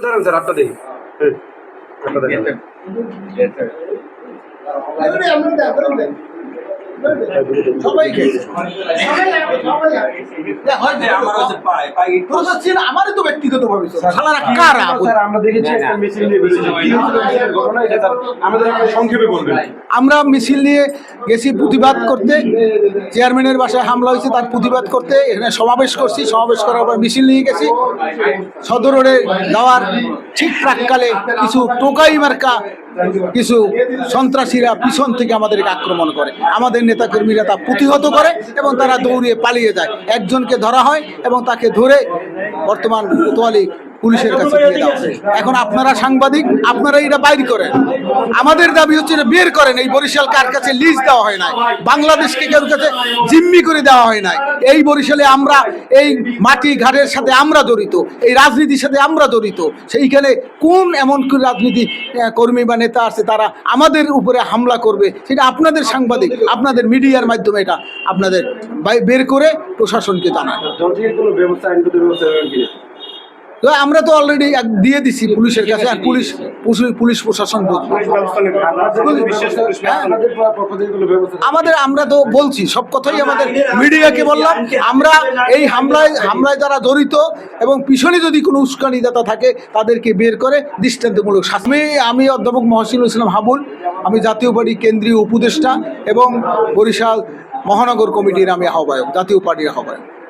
দাঁড়ান স্যার হাতটা দেখি হ্যাঁ হাতটা দেখান। সবাইকে আমারই তো ব্যক্তিগত ভাবে দেখেছি আমরা মিছিল নিয়ে গেছি প্রতিবাদ করতে। চেয়ারম্যানের বাসায় হামলা হয়েছে তার প্রতিবাদ করতে। এখানে সমাবেশ করছি। সমাবেশ করার পর মিছিল নিয়ে গেছি। সদর রোডে যাওয়ার ঠিক প্রাককালে কিছু টোকাই মার্কা কিছু সন্ত্রাসীরা পিছন থেকে আমাদেরকে আক্রমণ করে। আমাদের নেতাকর্মীরা তা প্রতিহত করে এবং তারা দৌড়িয়ে পালিয়ে যায়। একজনকে ধরা হয় এবং তাকে ধরে বর্তমান কোতোয়ালি পুলিশের কাছে এখন আপনারা সাংবাদিক আপনারা এটা বাইর করেন। আমাদের দাবি হচ্ছে যে বের করেন, এই বরিশাল কার কাছে লিজ দেওয়া হয় নাই, বাংলাদেশকে কেউ কাছে জিম্মি করে দেওয়া হয় নাই। এই বরিশালে আমরা, এই মাটি ঘাটের সাথে আমরা জড়িত, এই রাজনীতির সাথে আমরা জড়িত, সেইখানে কোন এমন রাজনীতি কর্মী বা নেতা আছে তারা আমাদের উপরে হামলা করবে, সেটা আপনাদের সাংবাদিক, আপনাদের মিডিয়ার মাধ্যমে এটা আপনাদের বের করে প্রশাসনকে জানান আমরা তো অলরেডি দিয়ে দিছি পুলিশের কাছে, আর পুলিশ, পুলিশ- প্রশাসন আমাদের, আমরা তো বলছি, সব কথাই আমাদের মিডিয়াকে বললাম। আমরা এই হামলায় হামলায় যারা জড়িত এবং পিছনে যদি কোনো উস্কানিদাতা থাকে, তাদেরকে বের করে দৃষ্টান্তমূলক শাস্তি। আমি অধ্যাপক মহসিনুল ইসলাম হাবুল, আমি জাতীয় পার্টি কেন্দ্রীয় উপদেষ্টা এবং বরিশাল মহানগর কমিটির আমি আহ্বায়ক, জাতীয় পার্টির আহ্বায়ক।